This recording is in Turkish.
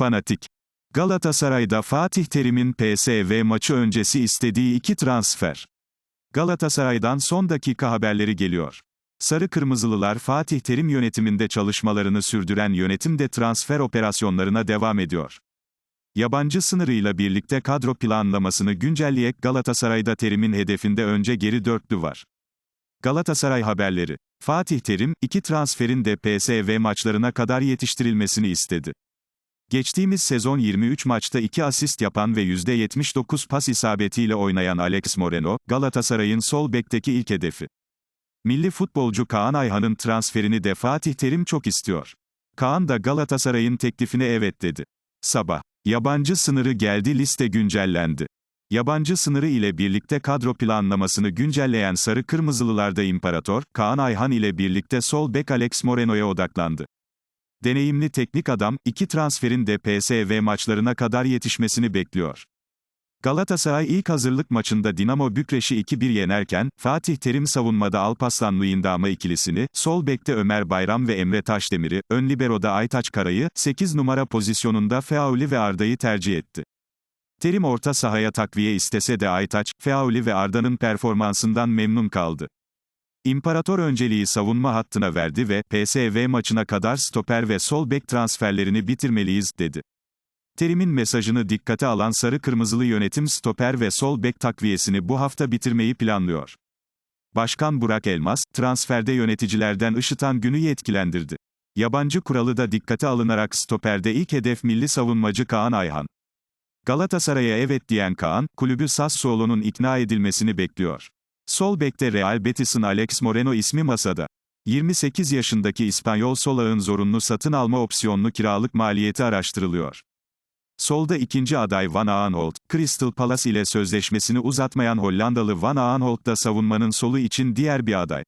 Fanatik. Galatasaray'da Fatih Terim'in PSV maçı öncesi istediği iki transfer. Galatasaray'dan son dakika haberleri geliyor. Sarı Kırmızılılar Fatih Terim yönetiminde çalışmalarını sürdüren yönetimde transfer operasyonlarına devam ediyor. Yabancı sınırıyla birlikte kadro planlamasını güncelleyek Galatasaray'da Terim'in hedefinde önce geri dörtlü var. Galatasaray haberleri. Fatih Terim, iki transferin de PSV maçlarına kadar yetiştirilmesini istedi. Geçtiğimiz sezon 23 maçta 2 asist yapan ve %79 pas isabetiyle oynayan Alex Moreno, Galatasaray'ın sol bekteki ilk hedefi. Milli futbolcu Kaan Ayhan'ın transferini de Fatih Terim çok istiyor. Kaan da Galatasaray'ın teklifine evet dedi. Sabah. Yabancı sınırı geldi liste güncellendi. Yabancı sınırı ile birlikte kadro planlamasını güncelleyen Sarı Kırmızılılarda İmparator, Kaan Ayhan ile birlikte sol bek Alex Moreno'ya odaklandı. Deneyimli teknik adam, iki transferin de PSV maçlarına kadar yetişmesini bekliyor. Galatasaray ilk hazırlık maçında Dinamo Bükreş'i 2-1 yenerken, Fatih Terim savunmada Alpaslan Luyendama ikilisini, sol bekte Ömer Bayram ve Emre Taşdemir'i, ön liberoda Aytaç Karay'ı, 8 numara pozisyonunda Feauli ve Arda'yı tercih etti. Terim orta sahaya takviye istese de Aytaç, Feauli ve Arda'nın performansından memnun kaldı. İmparator önceliği savunma hattına verdi ve PSV maçına kadar stoper ve sol bek transferlerini bitirmeliyiz, dedi. Terim'in mesajını dikkate alan sarı kırmızılı yönetim stoper ve sol bek takviyesini bu hafta bitirmeyi planlıyor. Başkan Burak Elmas, transferde yöneticilerden ışıtan günü yetkilendirdi. Yabancı kuralı da dikkate alınarak stoperde ilk hedef milli savunmacı Kaan Ayhan. Galatasaray'a evet diyen Kaan, kulübü Sassuolo'nun ikna edilmesini bekliyor. Sol bekte Real Betis'in Alex Moreno ismi masada. 28 yaşındaki İspanyol sol ağın zorunlu satın alma opsiyonlu kiralık maliyeti araştırılıyor. Solda ikinci aday Van Aanholt, Crystal Palace ile sözleşmesini uzatmayan Hollandalı Van Aanholt da savunmanın solu için diğer bir aday.